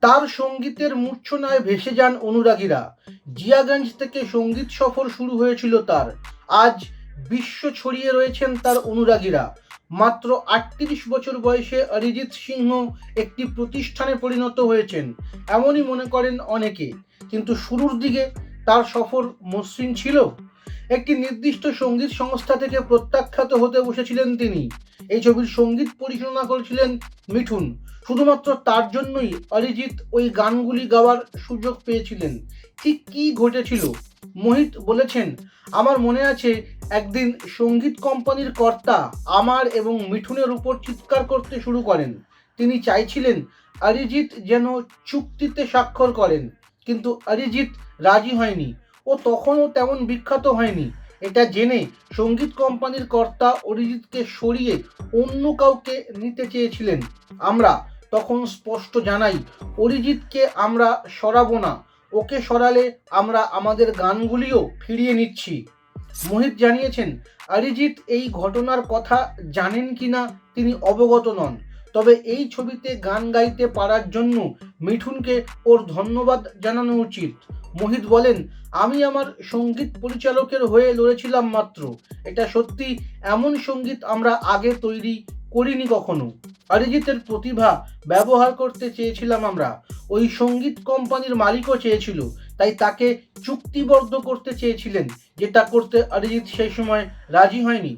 তার সঙ্গীতের মূর্ছনায় ভেসে যান অনুরাগীরা। জিয়াগঞ্জ থেকে সংগীত সফর শুরু হয়েছিল তার। আজ বিশ্ব ছড়িয়ে রয়েছেন তার অনুরাগীরা। মাত্র আটত্রিশ বছর বয়সে অরিজিৎ সিংহ একটি প্রতিষ্ঠানে পরিণত হয়েছেন। এমনই মনে করেন অনেকে। কিন্তু শুরুর দিকে তার সফর মসৃণ ছিল। একটি নির্দিষ্ট সংগীত সংস্থা থেকে প্রত্যাখ্যাত হতে বসেছিলেন তিনি। এই ছবির সংগীত পরিচালনা করেছিলেন মিঠুন। শুধুমাত্র তার জন্যই অরিজিৎ ওই গানগুলি গাওয়ার সুযোগ পেয়েছিলেন। ঠিক কী ঘটেছিল? মোহিত বলেছেন, আমার মনে আছে একদিন সংগীত কোম্পানির কর্তা আমার এবং মিঠুনের উপর চিৎকার করতে শুরু করেন। তিনি চাইছিলেন অরিজিৎ যেন চুক্তিতে স্বাক্ষর করেন, কিন্তু অরিজিৎ রাজি হয়নি। ও তখনও তেমন বিখ্যাত হয়নি। এটা জেনে সংগীত কোম্পানির কর্তা অরিজিৎকে সরিয়ে অন্য কাউকে নিতে চেয়েছিলেন। আমরা তখন স্পষ্ট জানাই, অরিজিৎকে আমরা সরাবো না। ওকে সরালে আমরা আমাদের গানগুলিও ফিরিয়ে নিচ্ছি। মোহিত জানিয়েছেন, অরিজিৎ এই ঘটনার কথা জানেন কি না তিনি অবগত নন। তবে এই ছবিতে গান গাইতে পারার জন্য মিঠুনকে ওর ধন্যবাদ জানানো উচিত। মোহিত বলেন, আমি আমার সংগীত পরিচালকের হয়ে লড়েছিলাম মাত্র। এটা সত্যি এমন সংগীত আমরা আগে তৈরি করিনি কখনো। অরিজিতের প্রতিভা ব্যবহার করতে চেয়েছিলাম আমরা। ওই সংগীত কোম্পানির মালিকও চেয়েছিল, তাই তাকে চুক্তিবদ্ধ করতে চেয়েছিলেন, যেটা করতে অরিজিৎ সেই সময় রাজি হয়নি।